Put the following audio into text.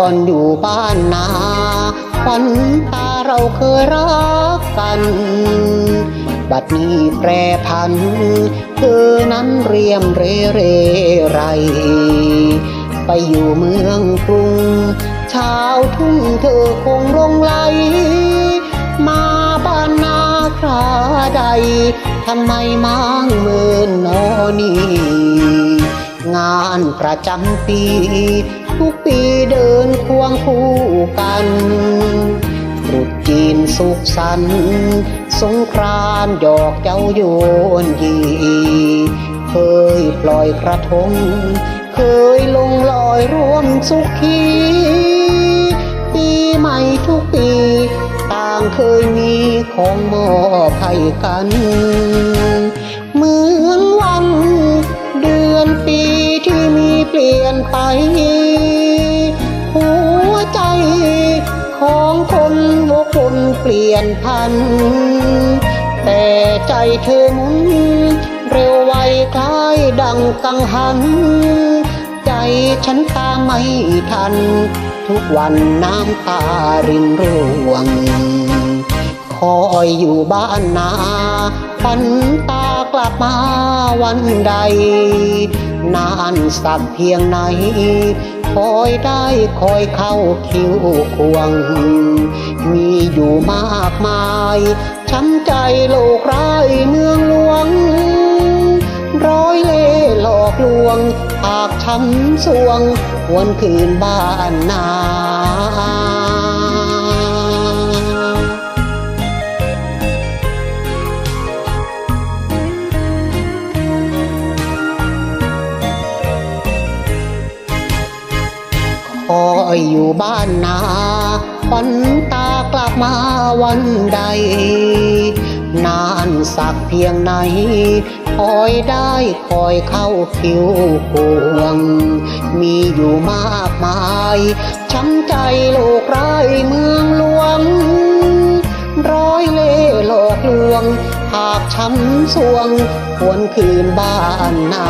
อนอยู่บ้านนาขวัญตาเราเคยรักกัน บัดนี้แปรพันเธอนั้นเรียมเรเรไร ไปอยู่เมืองกรุงชาวทุ่งเธอคงลงไหล มาบ้านนาคราใดทำไมมังเมินนอนี่งานประจำปี ทุกปีเดิ นควงคู่กันตรุษจีนสุขสันต์สงครานดอกเจ้าโยนยีเคยปล่อยกระทง เคยลงลอยร่วมสุขีปีใหม่ทุกปี ต่างเคยมีของมอบให้กัน เมื่อ ของคนวกวนเปลี่ยนพัน แต่ใจเธอหมุน เร็วไวคล้ายดังกังหัน ใจฉันตามไม่ทัน ทุกวันน้ำตารินร่วง คอยอยู่บ้านนาฝันตากลับมาวันใด นานสักเพียงไหน คอยได้คอยเข้าคิวควง มีอยู่มากมายช้ำใจโลกร้ายเมืองหลวง ร้อยเล่หลอกลวง หากช้ำสวงหวนคืนบ้านนา อยอยู่บ้านนาฝันตากลับมาวันใด นานสักเพียงไหน คอยได้คอยเข้าคิวควง มีอยู่มากมายช้ำใจโลกไร้เมืองหลวง ร้อยเล่หลอกลวง หากช้ำสวงควรคืนบ้านนา